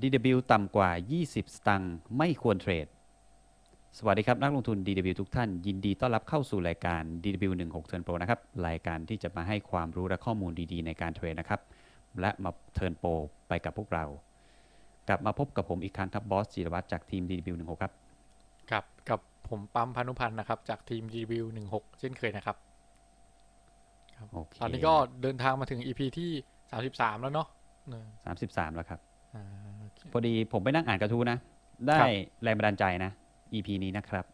DW ต่ำกว่า 20 สตังค์ไม่ควรเทรด สวัสดีครับ นักลงทุน DW ทุกท่าน ยินดีต้อนรับเข้าสู่รายการ DW 16 Turn Pro นะครับ รายการที่จะมาให้ความรู้และข้อมูลดีๆ ในการเทรดนะครับ และมา Turn Pro ไปกับพวกเรา กลับมาพบกับผมอีกครั้งครับบอสจิรวัตรจากทีม DW 16ครับกับ กับ ผมปั๊มพานุพันธ์นะครับ จากทีม GW 16เช่นเคยนะครับครับโอเคตอนนี้ก็เดินทางมาถึง EP ที่33แล้วเนาะเออ33แล้วครับอ่าโอเคพอดีผมไปนั่งอ่านกระทู้นะ ได้ครับแรงบันดาลใจนะ EP นี้นะครับ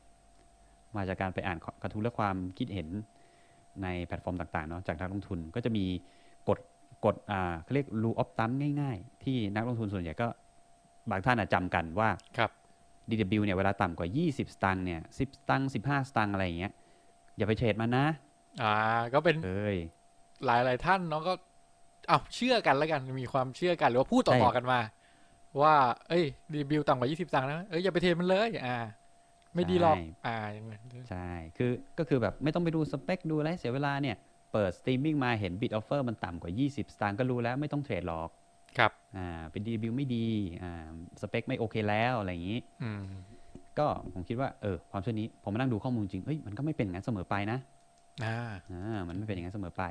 มาจากการไปอ่านกระทู้และความคิดเห็นในแพลตฟอร์มต่างๆเนาะจากนักลงทุนก็จะมีกฎกฎอ่าเขาเรียก rule of thumb ง่าย ๆ ที่นักลงทุนส่วนใหญ่ก็บางท่านอาจจำกันว่าครับ DW เนี่ยเวลาต่ำกว่า 20 สตางค์เนี่ย10 สตางค์15 สตางค์อะไรอย่างเงี้ยอย่าไปเทรดมันนะ อ่าก็เป็นเอ้ยหลายหลายท่านเนาะก็เอาเชื่อกันแล้วกันมีความเชื่อกันหรือว่าพูดต่ใช่อๆกันมา ว่า เอ้ยรีวิวต่ำกว่า 20ตังค์นะเอ้ยอย่าไปเทมันเลยอ่าไม่ดีหรอก อ่าอย่างนั้นใช่ คือ ก็คือแบบไม่ต้องไปดูสเปค ดูอะไรเสียเวลาเนี่ย เปิดสตรีมมิ่งมาเห็นบิดออฟเฟอร์มันต่ำกว่า 20 สตางค์ก็รู้แล้วไม่ต้องเทรดหรอก ครับอ่าเป็น DW ไม่ดีอ่าสเปคไม่โอเคแล้วอะไรอย่างนี้อืมก็ผมคิดว่าเออความเชื่อนี้ผมมานั่งดูข้อมูลจริงเอ้ยมันก็ไม่เป็นอย่างนั้นเสมอไปนะอ่าอ่ามันไม่เป็นอย่างนั้นเสมอไป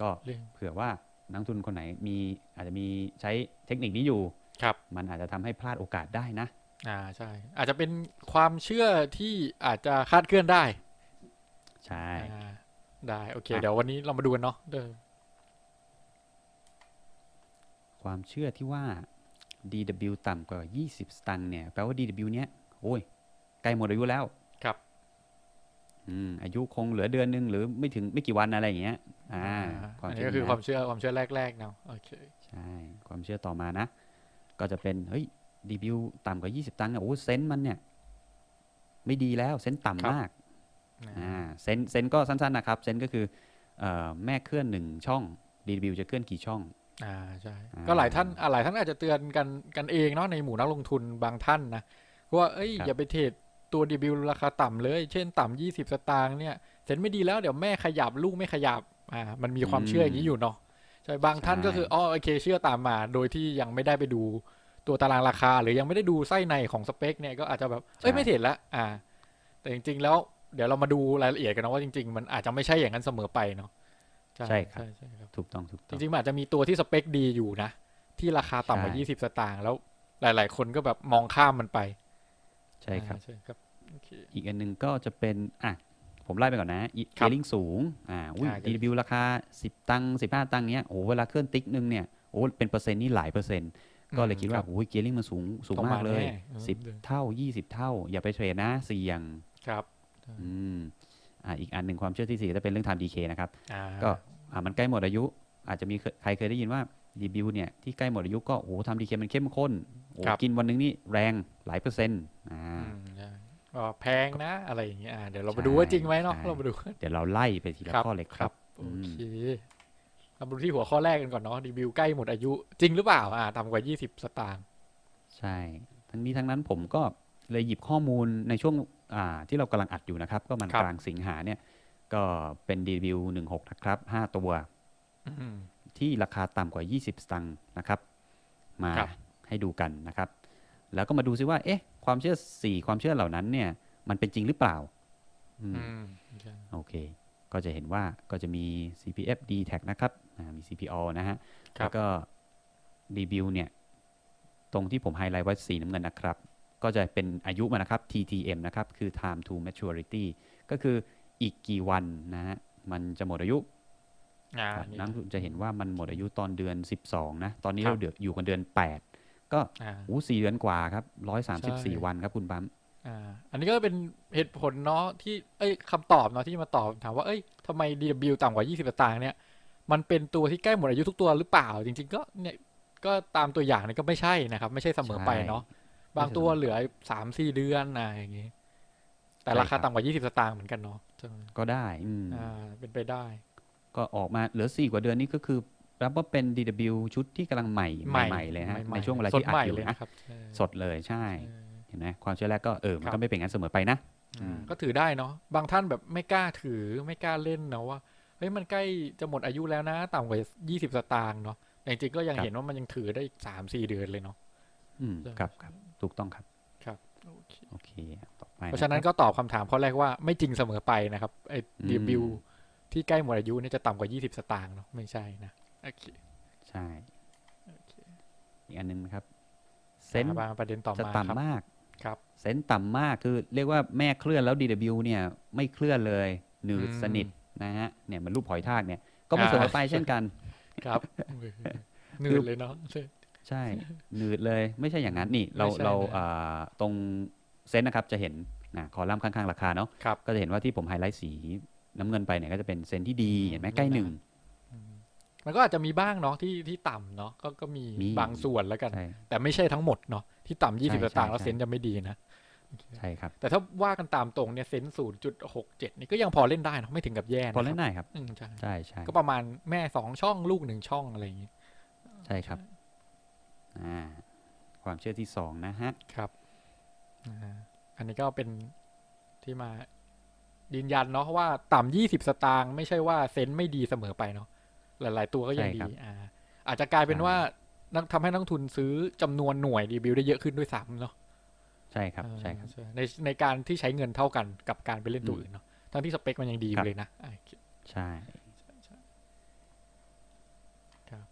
ก็เรื่องเผื่อว่านักลงทุนคนไหนมีอาจจะมีใช้เทคนิคนี้อยู่ครับ มันอาจจะทำให้พลาดโอกาสได้นะ อ่าใช่ อาจจะเป็นความเชื่อที่อาจจะคาดเคลื่อนได้ ใช่อ่าได้โอเคอะเดี๋ยววันนี้เรามาดูกันเนาะเด้อ ความเชื่อที่ว่า DW ต่ำกว่า 20 สตางค์เนี่ย แปลว่า DW เนี้ย โอ้ย ใกล้หมดอายุแล้ว ครับ อืม อายุคงเหลือเดือนหนึง หรือไม่ถึงไม่กี่วันอะไรอย่างเงี้ย อ่า ความอันเชื่นี้อก็คือนะความเชื่อความเชื่อแรกๆเนาะ โอเค ใช่ ความเชื่อต่อมานะ ก็จะเป็น เฮ้ย DW ต่ำกว่า 20 ตังค์เนี่ย โอ้เซนส์มันเนี่ย ไม่ดีแล้ว เซนส์ต่ำมาก อ่า เซนส์เซนส์ก็สั้นๆนะครับ เซนส์ก็คือเอ่อแม่เคลื่อนหนึ่งช่อง DW จะเคลื่อนกี่ช่อง อ่าใช่อ่าก็หลายท่านอ่าหลายท่านอาจจะเตือนกันกันเองเนาะในหมู่นักลงทุนบางท่านนะว่าเอ้ยครับอย่าไปเทรดตัวดีบิวราคาต่ำเลย เช่นต่ำยี่สิบสตางค์เนี่ยเซ็นไม่ดีแล้วเดี๋ยวแม่ขยับลูกไม่ขยับอ่ามันมีความเชื่ออย่างนี้อยู่เนาะใช่บางท่านก็คืออ๋อโอเคเชื่อตามมา โดยที่ยังไม่ได้ไปดูตัวตารางราคา หรือยังไม่ได้ดูไส้ในของสเปคเนี่ยก็อาจจะแบบเอ้ยใช่ไม่เทรดละอ่า แต่จริง ๆ แล้วเดี๋ยวเรามาดูรายละเอียดกันนะว่าจริง ๆ มันอาจจะไม่ใช่อย่างนั้นเสมอไปเนาะ ใช่ครับใช่ใช่ครับถูกต้องถูกจต้องริงๆมันอาจจะมีตัวที่สเปคดีอยู่นะ ที่ราคาต่ำกว่าใช่20 สตางค์แล้วหลาย ๆ คนก็แบบมองข้ามมันไป ใช่ครับอ่าใช่ครับโอเคอีกอันหนึงก็จะเป็นอะผมไล่ไปก่อนนะเกครับลิงสูงอ่าอุ้ยอ่า DW ราคา 10 ตังค์15 ตังค์เนี้ยโอ้เวลาเคลื่อนติ๊กนึงเนี่ยโอ้เป็นเปอร์เซ็นต์นี่หลายเปอร์เซ็นต์ก็เลยคิดว่ารับโอ้ยเกลิงมันสูงสูงต้องมากเลยแน่อืม10เท่า20เท่า อย่าไปเทรดนะเสี่ยงครับ อืมอ่าอีกอันหนึ่งความเชื่อที่สี่จะเป็นเรื่อง time decay นะครับอ่าก็อ่า มันใกล้หมดอายุ อาจจะมีเคยใครเคยได้ยินว่า DW เนี่ยที่ใกล้หมดอายุก็โอ้ทำ decay มันเข้มข้นโอ้กินวันหนึงนี่แรงหลายเปอร์เซ็นต์อ่าอืมใช่ก็แพงนะอะไรอย่างเงี้ยอ่าเดี๋ยวเราใช่มาดูว่าจริงไหมเนาะใช่เรามาดูกันเดี๋ยวเราไล่ไปทีละครับข้อเลยครับโอเคเรามาดูที่หัวข้อแรกกันก่อนเนาะรีวิวใกล้หมดอายุ จริงหรือเปล่าอ่าต่ำกว่า 20 สตางค์ใช่ ทั้งนี้ทั้งนั้นผมก็เลยหยิบข้อมูลในช่วงอ่าที่เรากำลังอัดอยู่นะครับ ก็มันกลางสิงหาเนี่ย ก็เป็นดีวิว16นะครับ5ตัวอืมที่ราคาต่ำกว่า 20 สตังค์นะครับ มาครับให้ดูกันนะครับ แล้วก็มาดูซิว่า เอ๊ะ ความเชื่อ4ความเชื่อเหล่านั้นเนี่ย มันเป็นจริงหรือเปล่าอืมอืมใช่โอเค ก็จะเห็นว่าก็จะมี CPF D tag นะครับอ่ามี CPO นะฮะครับแล้วก็รีวิวเนี่ย ตรงที่ผมไฮไลท์ไว้สีน้ำเงินนะครับ ก็จะเป็นอายุมันนะครับ TTM นะครับ คือ time to maturity ก็คือ อีกกี่วันนะฮะมันจะหมดอายุอ่าครับนี่นักลงทุนจะเห็นว่ามันหมดอายุตอนเดือน 12 นะ ตอนนี้ครับเราเดืออยู่กันเดือน 8 ก็อ่าอู้สี่เดือนกว่าครับใช่134วันครับคุณปั๊มอ่าอันนี้ก็เป็นเหตุผลเนาะที่เอ้ยคำตอบเนาะที่มาตอบถามว่าเอ้ยทำไม DW ต่ำกว่า 20สตางค์เนี่ย มันเป็นตัวที่ใกล้หมดอายุทุกตัวหรือเปล่า จริง ๆ ก็เนี่ยก็ตามตัวอย่างเนี่ยก็ไม่ใช่นะครับ ไม่ใช่เสมอไปเนาะบางตัวเหลือสามสี่เดือนนะอย่างงี้ แต่ราคาต่ำกว่า 20สตางค์เหมือนกันเนาะใช่ไหม ก็ได้อืมอ่าเป็นไปได้ ก็ออกมาเหลือ4กว่าเดือนนี่ก็คือรับว่าเป็น DW ชุดที่กำลังใหม่ใหม่ๆเลยฮะใหม่ๆในช่วงเวลาสดที่อัดใหม่อยู่เลยนะนะครับใช่สดเลยใช่ใช่เห็นไหมความเชื่อแรกก็เออมันครัก็บไม่เป็นงั้นเสมอไปนะอืมก็ถือได้เนาะบางท่านแบบไม่กล้าถือไม่กล้าเล่นเนาะว่าเฮ้ยมันใกล้จะหมดอายุแล้วนะต่ำกว่ายี่สิบสตางค์เนาะแต่จริงๆก็ยังครับเห็นว่ามันยังถือได้อีกสามสี่เดือนเลยเนาะอืมใช่ครับครับถูกต้องครับโอเคโอเคต่อไป เพราะฉะนั้นคบก็ตอบคำถามข้อแรกว่าไม่จริงเสมอไปนะครับไอ้อืมดีบิวที่ใกล้หมดอายุเนี่ยจะต่ำกว่ายี่สิบสตางค์เนาะไม่ใช่นะโอเคใช่โอเคอีกอันหนึงนะครับ เซนส์มาประเด็นต่อจะมาครับต่ำมากครับเซนส์ต่ำมากคือเรียกว่าแม่เคลื่อนแล้ว DW เนี่ยไม่เคลื่อนเลยหนืดอืมสนิทนะฮะเนี่ยมันรูปหอยทากเนี่ยก็ไม่เสมอไปเช่นกันครับเหนื่อยเลยเนาะใช่หนืดเลยไม่ใช่อย่างนั้นนี่เราไม่ใช่เรานะอ่าตรง เซนส์นะครับจะเห็นนะคอลัมน์ข้างๆ ราคาเนาะครับก็จะเห็นว่าที่ผมไฮไลท์สีน้ำเงินไปเนี่ยก็จะเป็นเซนส์ที่ดีเห็นไหมใกล้หนึ่งมันก็อาจจะมีบ้างเนาะที่ที่ต่ำเนาะก็ก็มีมีบางส่วนแล้วกันใช่แต่ไม่ใช่ทั้งหมดเนาะที่ต่ำยี่สิบใช่สตางค์ใช่แล้วใช่เซนต์จะไม่ดีนะใช่ครับ แต่ถ้าว่ากันตามตรงเนี่ยเซนศูนย์จุดหกเจ็ดนี่ก็ยังพอเล่นได้เนอะไม่ถึงกับแย่นะพอเล่นครับได้ครับอืมใช่ใช่ใช่ก็ประมาณแม่สองช่องลูกหนึ่งช่องอะไรอย่างงี้ ใช่ครับอ่าความเชื่อที่สองนะฮะครับ อ่าอันนี้ก็เป็นที่มายืนยันเนาะว่าต่ำยี่สิบสตางค์ไม่ใช่ว่าเซนต์ไม่ดีเสมอไปเนาะหลาย ๆ ตัวก็ยังใช่ดีครับอ่าอาจจะกลายเป็นอ่าว่านักทำให้นักลงทุนซื้อจำนวนหน่วยรีวิวได้เยอะขึ้นด้วยซ้ำเนาะใช่ครับใช่ครับอ่าในในการที่ใช้เงินเท่ากันกับการไปเล่นตัวอืมอื่นเนาะทั้งที่สเปคมันยังดีอครับยู่เลยนะอ่าโอเคใช่ครับ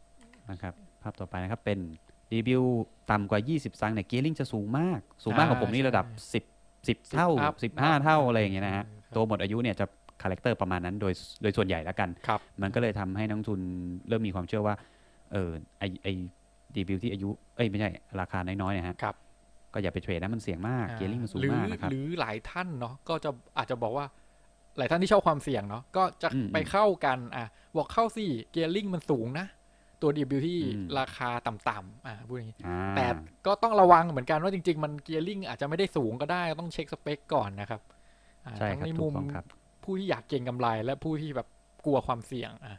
นะครับ ภาพต่อไปนะครับเป็น รีวิวต่ำกว่า 20สตางค์เนี่ยเกียร์ลิงจะสูงมาก สูงมากกว่าผมนี่ระดับ 10 10 เท่า10 up 15เท่าอะไรอย่างเงี้ยนะฮะครับตัวหมดอายุเนี่ยจะคาแรคเตอร์ประมาณนั้นโดยโดยส่วนใหญ่แล้วกันครับมันก็เลยทำให้นักลงทุนเริ่มมีความเชื่อว่า เออไอไอดีบิวที่อายุ เอ้ยไม่ใช่ ราคาน้อยๆเนะฮะครับ ก็อย่าไปเทรดนะมันเสี่ยงมาก เกียร์ลิงมันสูงหรือมากนะครับ หรือหลายท่านเนาะก็จะอาจจะบอกว่า หลายท่านที่ชอบความเสี่ยงเนาะก็จะอืมไปเข้ากันอะบอกเข้าสิเกียร์ลิงมันสูงนะ ตัวดีบิวที่อืมราคาต่ำๆอะพูดอย่างนี้อ่าแต่ก็ต้องระวังเหมือนกันว่าจริง ๆ มันเกียร์ลิงอาจจะไม่ได้สูงก็ได้ต้องเช็คสเปคก่อนนะครับอ่าใช่ทั้งครับในถูมุกมต้องครับผู้ที่อยากเก็งกำไร และผู้ที่แบบกลัวความเสี่ยงอะ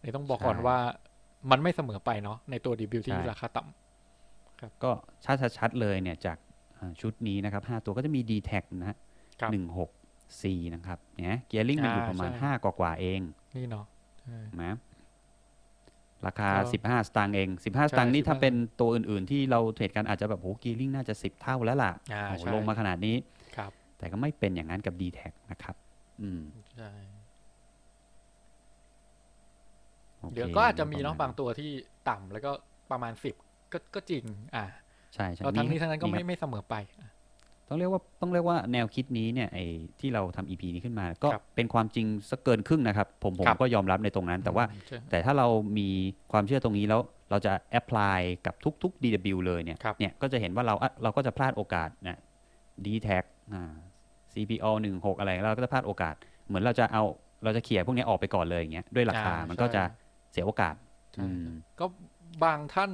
เดี๋ยวต้องบอกก่อนใช่ว่ามันไม่เสมอไปเนาะในตัวดีบิวที่ใช่ราคาต่ำก็ชัดๆเลยเนี่ยจากอ่าชุดนี้นะครับ 5 ตัวก็จะมี d t แทนะฮะครับหนึ่งหกสี่นะครับเนี่ยเกียร์ลิงมันอยู่อ่าประมาณใช่5กว่าๆเอง นี่เนาะใช่นะ ราคาก็15 สตางค์เอง 15 สตางค์นี่ใช่ถ้า15เป็นตัวอื่นๆ ที่เราเทรดกันอาจจะแบบโหเกียร์ลิงน่าจะ 10 เท่าแล้วล่ะอ่าโอ้โหใช่ลงมาขนาดนี้ครับแต่ก็ไม่เป็นอย่างนั้นกับ d t แทนะครับ อืมใช่โอคเดี๋ยวก็อาจจะมีเนาะปรบางตัวที่ต่ำแล้วก็ประมาณสิบก็ก็จริง อ่าใช่ใช่ก็ทั้งนี้มีทั้งนั้นก็มีไม่ครับไม่เสมอไปอะ ต้องเรียกว่าต้องเรียกว่าแนวคิดนี้เนี่ยไอ้ที่เราทำ EP นี้ขึ้นมา ก็ครับเป็นความจริงสักเกินครึ่งนะครับ ผมผมครับก็ยอมรับในตรงนั้น แต่ว่าใช่แต่ถ้าเรามีความเชื่อตรงนี้แล้วเราจะแอพพลายกับทุกๆ DW เลยเนี่ยครับเนี่ยก็จะเห็นว่าเราอะเราก็จะพลาดโอกาสนะ d t a g อ่า CPO 16 อะไรเราก็จะพลาดโอกาส เหมือนเราจะเอาเราจะเขี่ยพวกนี้ออกไปก่อนเลยอย่างเงี้ยด้วยราคาอ่ามันก็ใช่จะเสียโอกาสใช่อืมก็บางท่าน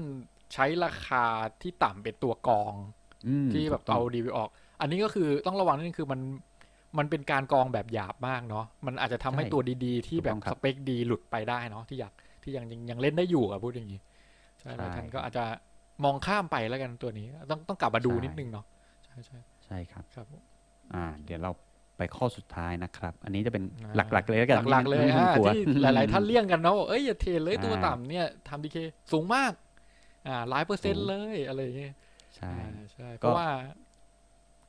ใช้ราคาที่ต่ำเป็นตัวกรองอืมที่แบบถูกต้เอางดีวิวออก อันนี้ก็คือต้องระวังนิดนึงคือมันมันเป็นการกรองแบบหยาบมากเนาะมันอาจจะทำให้ใช่ตัวดีๆ ที่ถูกแบต้บองครัสบเปคดีหลุดไปได้เนาะที่อยากที่ยังยังยังเล่นได้อยู่อะพูดอย่างนี้ใช่หลายใช่ท่านก็อาจจะมองข้ามไปแล้วกันตัวนี้ ต้องต้องกลับมาดูใช่นิดนึงเนาะใช่ใช่ใช่ครับครับอ่า เดี๋ยวเราไปข้อสุดท้ายนะครับ อันนี้จะเป็นอ่าหลักๆเลยแล้วกันหลักๆเลยไม่ต้อะองกลัวที่หลายๆท่านเลี่ยงกันเนาะบอกเอ้ยอย่าเทรดเลยตัวอ่าต่ำเนี่ยทำดีเคสูงมาก อ่าหลายเปอร์เซ็นสูต์งเลยอะไรอย่างเงี้ยใช่อ่าใช่เพก็ราะว่า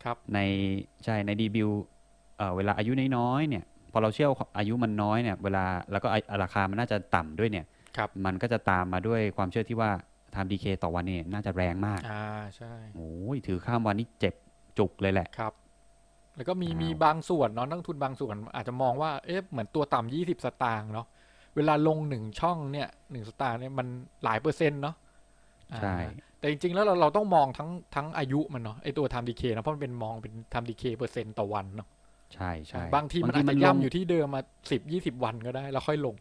ครับในใช่ในดีบิวเอ่อเวลาอายุน้อยๆเนี่ย พอเราเชื่อว่าอายุมันน้อยเนี่ย เวลาแล้วก็อะราคามันน่าจะต่ำด้วยเนี่ยครับมันก็จะตามมาด้วยความเชื่อที่ว่าทำดีเคต่อวันเนี่ยน่าจะแรงมากอ่าใช่โอ้ยถือข้ามวันนี่เจ็บจุกเลยแหละครับ แล้วก็มีอ้าวมีบางส่วนเนาะนักลงทุนบางส่วนอาจจะมองว่าเอ๊ะเหมือนตัวต่ำยี่สิบสตางค์เนาะเวลาลงหนึ่งช่องเนี่ยหนึ่งสตางค์เนี่ยมันหลายเปอร์เซ็นต์เนาะอ่าใช่ แต่จริงๆ แล้วเราเราต้องมองทั้งทั้งอายุมันเนาะไอตัวทำดีเคนะเพราะมันเป็นมองเป็นทำดีเคเปอร์เซ็นต์ต่อวันเนาะใช่ใช่บางทีมันอาจจะลงย่ำอยู่ที่เดิมมาสิบยี่สิบวันก็ได้ แล้วค่อยลง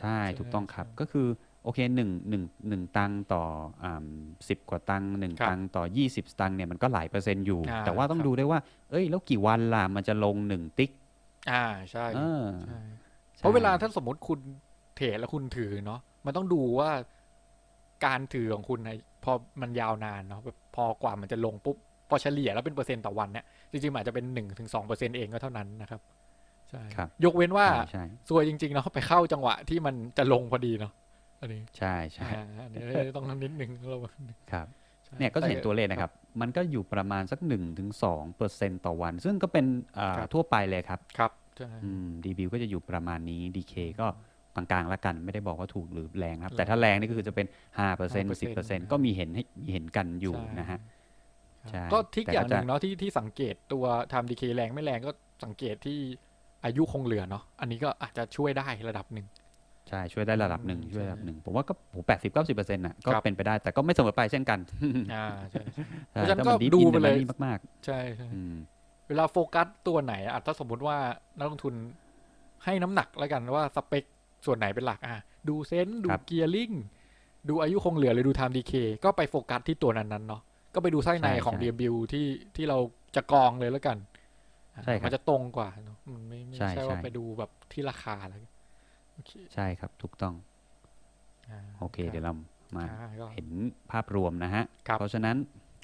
ใช่ใช่ถูกต้องครับใช่ก็คือโอเคหนึ่งหนึ่งหนึ่งตังค์ต่ออ่าสิบกว่าตังค์หนึ่งครับตังค์ต่อยี่สิบตังค์เนี่ยมันก็หลายเปอร์เซ็นต์อยู่อ่าแต่ว่าต้อคงรับดูได้วยว่า เอ้ย แล้วกี่วันล่ะ มันจะลงหนึ่งติ๊ก อ่าใช่เออใช่ใช่เพราะเวลาถ้าสมมติคุณเทรดแล้วคุณถือเนาะมันต้องดูว่า การถือของคุณในพอมันยาวนานเนาะแบบพอกว่ามันจะลงปุ๊บพอเฉลี่ยแล้วเป็นเปอร์เซ็นต์ต่อวันเนี่ยจริงๆมันอาจจะเป็นหนึ่งถึงสองเปอร์เซ็นต์เองก็เท่านั้นนะครับใช่ครับยกเว้นว่าใช่ใช่ซวยจริงๆเนาะไปเข้าจังหวะที่มันจะลงพอดีเนาะอันนี้ใช่ใช่อ่าอันนี้ต้องนิดนึงเราครับใช่เนี่ยก็จะเห็นแต่ตัวเลขนะครับ มันก็อยู่ประมาณสัก1-2%ถึงเปอร์เซ็นต์ต่อวัน ซึ่งก็เป็นอ่าครับทั่วไปเลยครับครับใช่อืมดีบิวก็จะอยู่ประมาณนี้ดีเคก็ กลางๆแล้วกัน ไม่ได้บอกว่าถูกหรือแรงนะครับแรงแต่ถ้าแรงนี่ก็คือจะเป็น5% 5% 10%ก็มีเห็นให้มีเห็นกันอยู่ใช่นะฮะครับใช่ก็ทิกแต่อย่างก็หจะนึ่งเนาะที่ที่สังเกตตัวทำดีเคแรงไม่แรงก็สังเกตที่อายุคงเหลือเนาะอันนี้ก็อาจจะช่วยได้ระดับหนึ่งใช่ช่วยได้ระดับหนึ่งอืมช่วยระดับใช่หนึ่งผมว่าก็แปดสิบเก้าสิบเปอร์เซ็นต์น่ะก็ครับเป็นไปได้แต่ก็ไม่เสมอไปเช่นกันอ่าใช่ใช่ใช่เพราะฉะนั้นถ้ามันก็ดีดูอินไปเลยนี่มากใช่ใช่ๆอืมเวลาโฟกัสตัวไหนอะถ้าสมมุติว่านักลงทุนให้น้ำหนักแล้วกันว่าสเปค ส่วนไหนเป็นหลักอะดูเซนส์ดูเกียร์ลิงดูอายุคงเหลือหรือดูไทม์ดีเคก็ไปโฟกัสที่ตัวนั้นๆเนาะก็ไปดูไส้ในของ DW ที่ที่เราจะกรองเลยแล้วกันอะใช่ครับมันจะตรงกว่าเนอะมันไม่ไม่ใช่ใช่ว่าใช่ไปดูแบบที่ราคาอะไรโอเคใช่ครับถูกต้องาโอเครับเดี๋ยวเรามาอ่าก็เห็นภาพรวมนะฮะครับเพราะฉะนั้น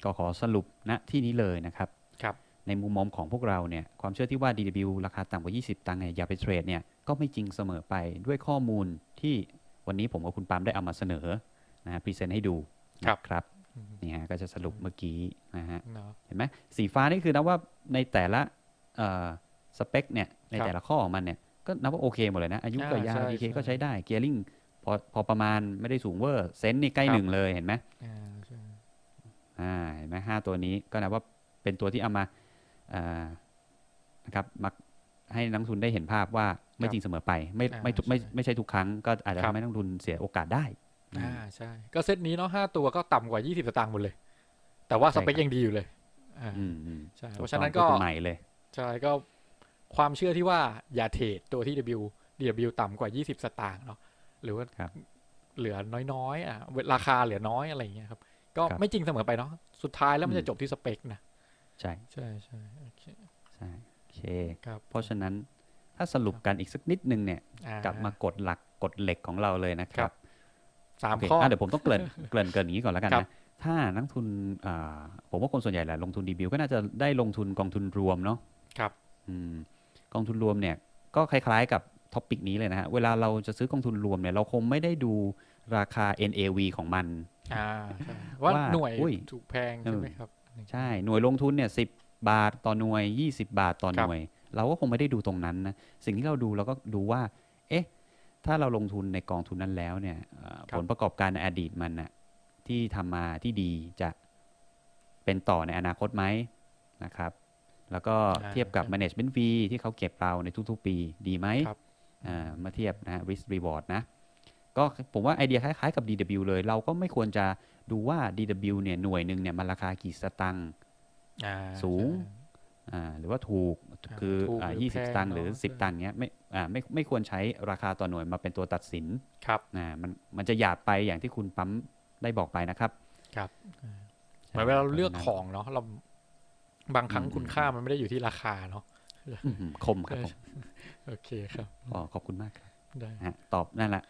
ก็ขอสรุปณที่นี้เลยนะครับครับ ในมุมมองของพวกเราเนี่ย ความเชื่อที่ว่า DW ราคาต่ำกว่า 20 ตังค์เนี่ยอย่าไปเทรดเนี่ยก็ไม่จริงเสมอไปด้วยข้อมูลที่วันนี้ผมกับคุณปาล์มได้เอามาเสนอนะฮะพรีเซนต์ให้ดูครับนะครับอืมนี่ฮะก็จะสรุปเมื่อกี้นะฮะเนาะเห็นไหมสีฟ้านี่คือนับว่าในแต่ละเอ่อสเปคเนี่ยในครับแต่ละข้อของมันเนี่ยก็นับว่าโอเคหมดเลยนะ อายุก็อ่ายาวใช่ดีเคใช่ก็ใช้ได้เกียร์ลิงพอพอประมาณไม่ได้สูงเวอร์เซนต์นี่ใกล้ครับหนึ่งเลยเห็นไหมอ่าใช่อ่าเห็นไหมห้าตัวนี้ก็นับว่าเป็นตัวที่เอามาอ่านะครับมาให้นักลงทุนได้เห็นภาพว่า ไม่จริงเสมอไปไม่ไม่ทุกไม่ไม่ใช่ทุกครั้งก็อาจจะทำให้นักลงทุนเสียโอกาสได้อ่าใช่ ก็เซตนี้เนาะห้าตัวก็ต่ำกว่า20สตางค์หมดเลย แต่ว่าสเปคใช่ครับยังดีอยู่เลยอ่าอืมอืมใช่ถูเพกราะฉะนั้นต้องก็ตัวใหม่เลยใช่ก็ความเชื่อที่ว่าอย่าเทรดตัวที่ W DW ต่ำกว่า 20 สตางค์เนาะหรือว่าครับเหลือน้อยๆอะราคาเหลือน้อยอะไรอย่างเงี้ยครับ ก็ครับไม่จริงเสมอไปเนาะสุดท้ายแล้วมันอืมจะจบที่สเปคนะ ใช่ใช่ใช่โอเคใช่โอเคครับเพราะฉะนั้น ถ้าสรุปกันอีกสักนิดนึงเนี่ยอ่ากลับมากดหลักกฎเหล็กของเราเลยนะคครัรับบสามโอเคข้ออะเดี๋ยวผมต้องเกริ่นเกริ่นเกริ่นอย่างนี้ก่อนแล้วกันครันะบถ้านักทุนอ่าผมว่าคนส่วนใหญ่แหละลงทุนดีบิวก็น่าจะได้ลงทุนกองทุนรวมเนาะครับอืมกองทุนรวมเนี่ยก็คล้ายๆกับท็อปิกนี้เลยนะฮะ เวลาเราจะซื้อกองทุนรวมเนี่ยเราคงไม่ได้ดูราคา NAV ของมันอ่าใช่ว่าว่าหน่วยอุ้ยถูกแพงใช่ไหมครับ ใช่หน่วยลงทุนเนี่ยสิบาทต่อหน่วย 20 บาทต่อหครับน่วย เราก็คงไม่ได้ดูตรงนั้นนะสิ่งที่เราดูเราก็ดูว่า เอ๊ะ ถ้าเราลงทุนในกองทุนนั้นแล้วเนี่ยเอ่อครับผลประกอบการในอดีตมันน่ะที่ทำมาที่ดีจะเป็นต่อในอนาคตไหมนะครับ แล้วก็อ่าเทียบกับใช่ management fee ที่เขาเก็บเราในทุกๆ ปีดีไหมครับอ่ามาเทียบนะ risk reward นะก็ผมว่าไอเดียคล้ายๆกับ DW เลย เราก็ไม่ควรจะดูว่า DW เนี่ยหน่วยหนึ่งเนี่ยมันราคากี่สตังค์อ่าสูงใช่อ่า หรือว่าถูกอ่าคือถูกอ่าหรือ20แพงตังค์หรือเนอะ10 ตังค์เนี้ยไม่อ่าไม่ไม่ควรใช้ราคาต่อหน่วยมาเป็นตัวตัดสินครับนะมันมันจะหยาบไปอย่างที่คุณปั๊มได้บอกไปนะครับครับใช่เหมือนเวลาเราเลือกพะฉะขนั้นองเนาะเราบางครั้งอืมคุณค่ามันไม่ได้อยู่ที่ราคาเนาะอื้อหือคมครับผมโอเคครับก็ขอบคุณมากครับได้นะฮะตอบนั่นแหละ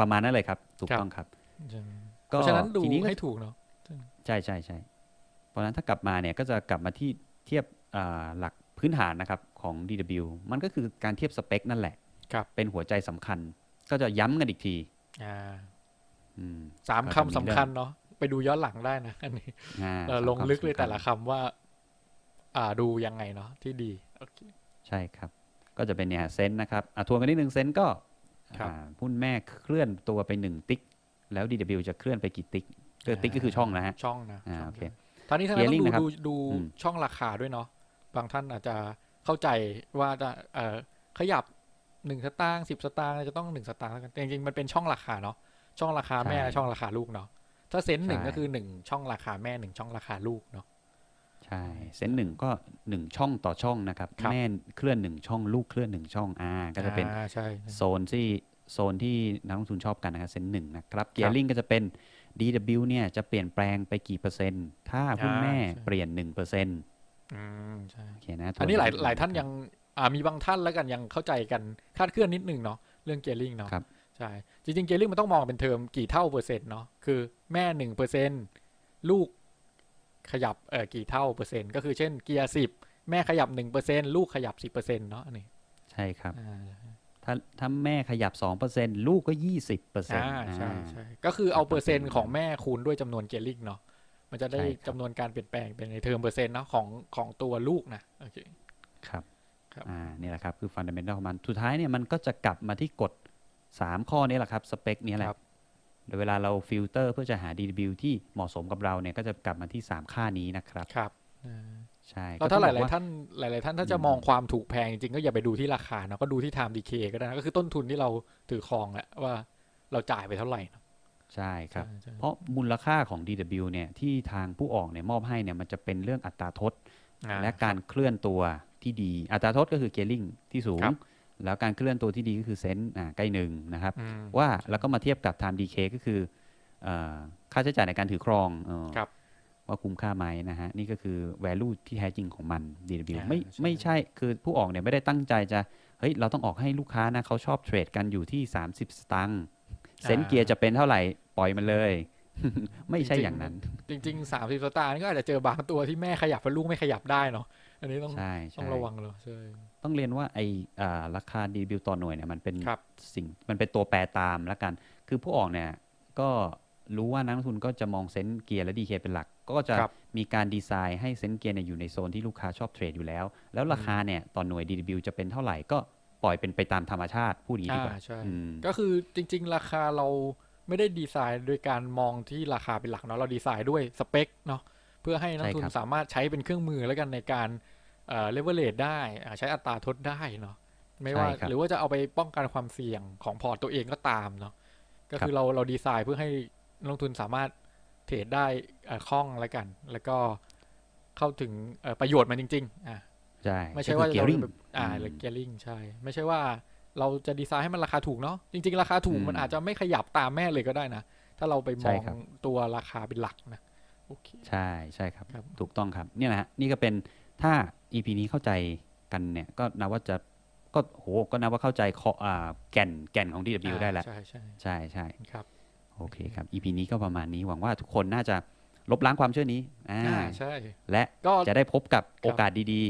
ประมาณนั้นเลยครับ ถูกครับต้องครับเพราะฉะนั้นดูทีนี้ก็ให้ถูกเนาะใช่ใช่ใช่เพราะฉะนั้นถ้ากลับมาเนี่ยก็จะกลับมาที่เทียบอ่า หลักพื้นฐานนะครับของ DW มันก็คือการเทียบสเปคนั่นแหละครับเป็นหัวใจสำคัญ ก็จะย้ำกันอีกทีอ่าอืมสามก็จะคำสำคัญเนาะไปดูย้อนหลังได้นะอันนี้อ่าเออสำลงลึกเลยสำญแต่ละคำว่า อ่าดูยังไงเนาะที่ดีโอเคใช่ครับ ก็จะเป็นเนี่ยเซนต์นะครับอะทวนกันนิดนึงเซนต์ก็ครับอ่าหุ้นแม่เคลื่อนตัวไปหนึ่งติ๊ก แล้ว DW จะเคลื่อนไปกี่ติ๊กเออติ๊กก็คือช่องนะฮะช่องนะอ่าช่งโอเคท่านี้ท่านต้อง Gearing ดูนะครับดูดูอืมช่องราคาด้วยเนาะ บางท่านอาจจะเข้าใจว่าจะเอ่อขยับหนึ่งสตางค์สิบสตางค์จะต้องหนึ่งสตางค์แล้วกันแต่จริงๆมันเป็นช่องราคาเนาะช่องราคาแม่ใช่ช่องราคาลูกเนาะถ้าเซนต์หนึ่งใช่ก็คือหนึ่งช่องราคาแม่หนึ่งช่องราคาลูกเนาะใช่เซนต์หนึ่งก็หนึ่งช่องต่อช่องนะครับครับแม่เคลื่อนหนึ่งช่องลูกเคลื่อนหนึ่งช่องอ่าก็จะเป็นอ่าใช่โซนที่โซนที่นักลงทุนชอบกันนะครับเซนหนึ่งนะครับเกียร์ลิงก็จะเป็น DW เนี่ยจะเปลี่ยนแปลงไปกี่เปอร์เซ็นต์ ถ้าหุ้นแม่เปลี่ยน1%เปอร์เซ็นต์ อืมใช่โอเคนะทวอันนี้หลายดงหลายท่านยังอ่ามีบางท่านแล้วกันยังเข้าใจกันคลาดเคลื่อนนิดนึงเนาะเรื่องเกลิงเนาะครับใช่จริงๆเกลิงมันต้องมองเป็นเทอมกี่เท่าเปอร์เซ็นต์เนาะคือแม่หนึ่งเปอร์เซ็นต์ลูกขยับเอ่อกี่เท่าเปอร์เซ็นต์ก็คือเช่นเกียร์สิบแม่ขยับหนึ่งเปอร์เซ็นลูกขยับสิบเปอร์เซ็นต์เนาะอันนี้ใช่ครับอ่าถ้าถ้าแม่ขยับ2%ลูกก็20%เปอร์เซ็นอ่าต์ใช่ใช่ก็คือเอาก็เปอร์เซ็นต์เป็นของแม่คูณด้วยจำนวนเกียร์ลิงเนาะ มันจะได้ใช่ครับจำนวนการเปลี่ยนแปลงเป็นในเทอมเปอร์เซ็นต์เนาะของของตัวลูกนะโอเคครับครับอ่านี่แหละครับคือฟันเดเมนทัลของมันสุดท้ายเนี่ยมันก็จะกลับมาที่กฎ 3 ข้อนี้แหละครับสเปคนี้แหละครับโดยเวลาเราฟิลเตอร์เพื่อจะหา DW ที่เหมาะสมกับเราเนี่ยก็จะกลับมาที่ 3 ค่านี้นะครับครับอ่าใช่แล้วถ้าหก็ต้องลายบอกๆว่าท่านหลาย ๆ ท่านถ้าจะอืมมองความถูกแพงจริง ๆ ก็อย่าไปดูที่ราคาเนาะก็ดูที่ time decay ก็ได้นะก็คือต้นทุนที่เราถือครองแหละว่าเราจ่ายไปเท่าไหร่เนอะ ใช่ครับใช่ใช่เพราะมูลค่าของ DW เนี่ยที่ทางผู้ออกเนี่ยมอบให้เนี่ยมันจะเป็นเรื่องอัตราทดอ่าและการเคลื่อนตัวที่ดี อัตราทดก็คือเกียร์ลิงที่สูงครับแล้วการเคลื่อนตัวที่ดีก็คือเซนต์อ่าใกล้หนึ่งนะครับอืมว่าแล้วก็มาเทียบกับ time decay ก็คือเออค่าใช้จ่ายในการถือครองเออครับว่าคุ้มค่าไหมนะฮะ นี่ก็คือ value ที่แท้จริงของมัน DW อ่าไม่ใช่ไม่ใช่คือผู้ออกเนี่ยไม่ได้ตั้งใจจะเฮ้ยเราต้องออกให้ลูกค้านะเขาชอบเทรดกันอยู่ที่ 30 สตางค์ เซนต์เกียร์จะเป็นเท่าไหร่ปล่อยมันเลย ไม่ใช่อย่างนั้น จริงๆสามสิบสตางค์นี่ก็อาจจะเจอบางตัวที่แม่ขยับแล้วลูกไม่ขยับได้เนาะอันนี้ต้องใช่ต้อใช่งระวังเลยใช่ต้องเรียนว่าไออ่าราคา DW ต่อหน่วยเนี่ยมันเป็นครับสิ่งมันเป็นตัวแปรตามแล้วกัน คือผู้ออกเนี่ยก็รู้ว่านักลงทุนก็จะมองเซนต์เกียร์และดีเคเป็นหลัก ก็จะครับมีการดีไซน์ให้เซนต์เกียร์เนี่ยอยู่ในโซนที่ลูกค้าชอบเทรดอยู่แล้ว แล้วราคาเนี่ยต่อหน่วย DW จะเป็นเท่าไหร่ก็ ปล่อยเป็นไปตามธรรมชาติพูดอย่างนี้ดีกว่าอ่าใช่อืมก็คือจริง ๆ ราคาเราไม่ได้ดีไซน์โดยการมองที่ราคาเป็นหลักเนาะเราดีไซน์ด้วยสเปคเนาะเพื่อให้นักลงทุนสามารถใช้เป็นเครื่องมือแล้วกันในการเอ่อเลเวลเลได้อ่าใช้อัตราทดได้เนาะไม่ว่าใช่ครับหรือว่าจะเอาไปป้องกันความเสี่ยงของพอร์ตตัวเองก็ตามเนาะก็คือเราเราดีไซน์เพื่อให้นักลงทุนสามารถเทรดได้เอ่อคล่องแล้วกัน แล้วก็เข้าถึงเอ่อประโยชน์มันจริง ๆ อ่า ใช่ไม่ใช่ว่าเกียเราร์ริงแบบอ่าหรือเกียร์ลิงใช่ ไม่ใช่ว่าเราจะดีไซน์ให้มันราคาถูกเนาะจริง ๆ ราคาถูกอืมมันอาจจะไม่ขยับตามแม่เลยก็ได้นะ ถ้าเราไปมใช่องครับตัวราคาเป็นหลักนะโอเคใช่ใช่ครับครับ ถูกต้องครับเนี่ยนะฮะนี่ก็เป็นถ้า EP นี้เข้าใจกันเนี่ยก็นับว่าจะก็โหก็นับว่าเข้าใจเคาะอ่าแก่นแก่นของ DW ได้แล้วใช่ใช่ใช่ใช่ครับโอเคครับ EP นี้ก็ประมาณนี้หวังว่าทุกคนน่าจะ ลบล้างความเชื่อนี้อ่าอ่าใช่ และก็จะได้พบกับครับโอกาสดี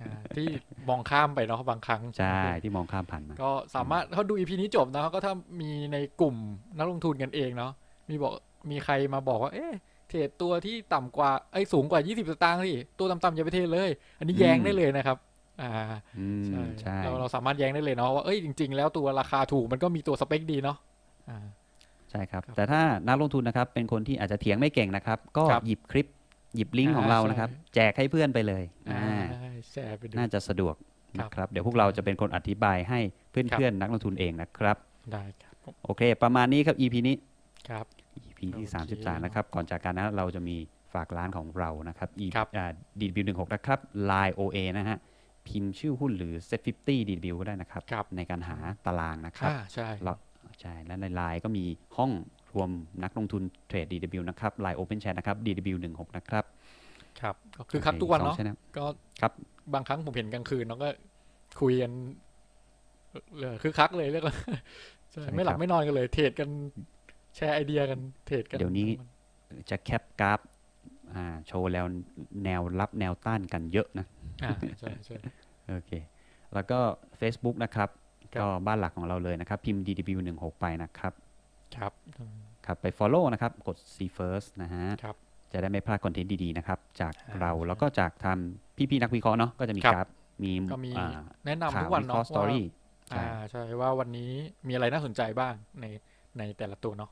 อ่าที่มองข้ามไปเนาะบางครั้งๆใช่ ที่มองข้ามผ่านมา ก็สามารถเขาดูอีพีนี้จบนะก็ถ้ามีในกลุ่มนักลงทุนกันเองเนาะมีบอกมีใครมาบอกว่า เอ๊ะเทรดตัวที่ต่ำกว่าไอ้ยสูงกว่า 20 สตางค์สิตัวต่ำๆอย่าไปเทรดเลย อันนี้แย้งอืมได้เลยนะครับอ่าอืมใช่ใช่เราเราสามารถแย้งได้เลยเนาะว่าเอ้ยจริง ๆ แล้วตัวราคาถูกมันก็มีตัวสเปคดีเนาะอ่า ใช่ครับครับ แต่ถ้านักลงทุนนะครับ เป็นคนที่อาจจะเถียงไม่เก่งนะครับ ก็ครับหยิบคลิปหยิบลิงก์ของอ่าเรานะครับใช่แจกให้เพื่อนไปเลยอ่าอ่าแชร์ไปดูน่าจะสะดวกครับนะครับ เดี๋ยวพวกเราจะเป็นคนอธิบายให้เพื่อนๆนักลงทุนเองนะครับ ได้ครับผมโอเค ประมาณนี้ครับ EP นี้ครับ EP ที่โอเค33 นะครับ ก่อนจากกันนะเราจะมีฝากร้านของเรานะครับ E ครับอ่า DW16 นะครับ Line OA นะฮะพิมพ์ชื่อหุ้นหรือ Set 50 DW ก็ได้นะครับครับในการหาตารางนะครับอ่าใช่เรา ใช่ และใน Line ก็มีห้องรวมนักลงทุนเทรด DW นะครับ Line Open Chat นะครับ DW16 นะครับ ครับก็คือคักทุกวันเนาะโอคสอง channel ก็ครับบางครั้งผมเห็นกลางคืนเนาะก็คุยกันเออคือคักเลยเรียกว่าใช่ใช่ไม่หลัครับบไม่นอนกันเลย เทรดกันแชร์ไอเดียกันเทรดกัน เดี๋ยวนี้จะแคปกราฟอ่าโชว์แล้วแนวรับแนวต้านกันเยอะนะ อ่า ใช่ใช่โอเค แล้วก็ Facebook นะครับครับ ก็บ้านหลักของเราเลยนะครับ พิมพ์ DW16 ไปนะครับครับอืมครับไป Follow นะครับกด See First นะฮะครับจะได้ไม่พลาดคอนเทนต์ดี ๆ นะครับ จากอ่าเราใช่แล้วก็จากทำพี่ ๆ นักวิเคราะห์เนาะก็จะมีครับกราฟมีก็มีอ่าแนะนำข่าทุวกวันวิเคเนาะราะห์สตอว่ารี่อ่าใช่ว่าวันนี้มีอะไรน่าสนใจบ้างในในแต่ละตัวเนาะ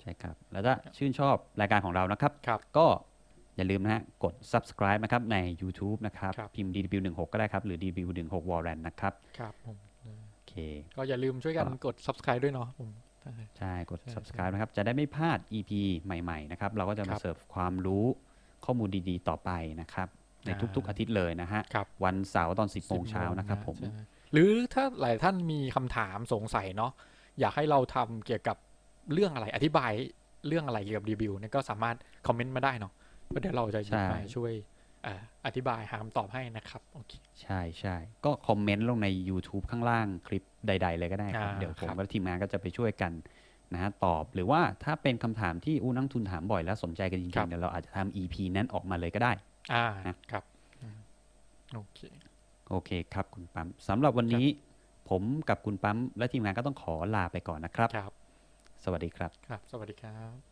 ใช่ครับ แล้วถ้าชื่นชอบรายการของเรานะครับครับก็อย่าลืมนะฮะกด subscribe นะครับใน YouTube นะครับครับพิมพ์ DW16 ก็ได้ครับ หรือ DW16 w a r r a n นะครับครับผมโอ เค ก็อย่าลืมช่วยกันก็กด subscribe ด้วยเนาะผมใช่ใช่กดใช่ subscribe นะครับ จะได้ไม่พลาด EP ใหม่ ๆ นะครับ เราก็จะคมารับเสิร์ฟความรู้ข้อมูลดีๆ ต่อไปนะครับ ในอ่าทุก ๆ อาทิตย์เลยนะฮะครับวันเสาร์ตอน 10โมงเช้านะครับผมใช่หรือถ้าหลายท่านมีคำถามสงสัยเนาะ อยากให้เราทำเกี่ยวกับเรื่องอะไร อธิบายเรื่องอะไรเกี่ยวกับรีวิวเนี่ยก็สามารถคอมเมนต์มาได้เนาะก็เดี๋ยวเราจะหยิบใช่มาช่วยเอ่ออธิบายหาคำตอบให้นะครับโอเคใช่ใช่ก็คอมเมนต์ลงใน YouTube ข้างล่างคลิปใด ๆ เลยก็ได้ครับอ่าเดี๋ยวผมครับกับทีมงานก็จะไปช่วยกันนะฮะตอบหรือว่าถ้าเป็นคำถามที่อู้นักลงทุนถามบ่อยแล้วสนใจกันจครัริงบๆเดี๋ยวเราอาจจะทำ EP นั้นออกมาเลยก็ได้อ่านะครับอืมโอเคโอเคครับคุณปั๊มสำหรับวันนี้ผมกับคุณปั๊มและทีมงานก็ต้องขอลาไปก่อนนะครับครับ สวัสดีครับครับ สวัสดีครับ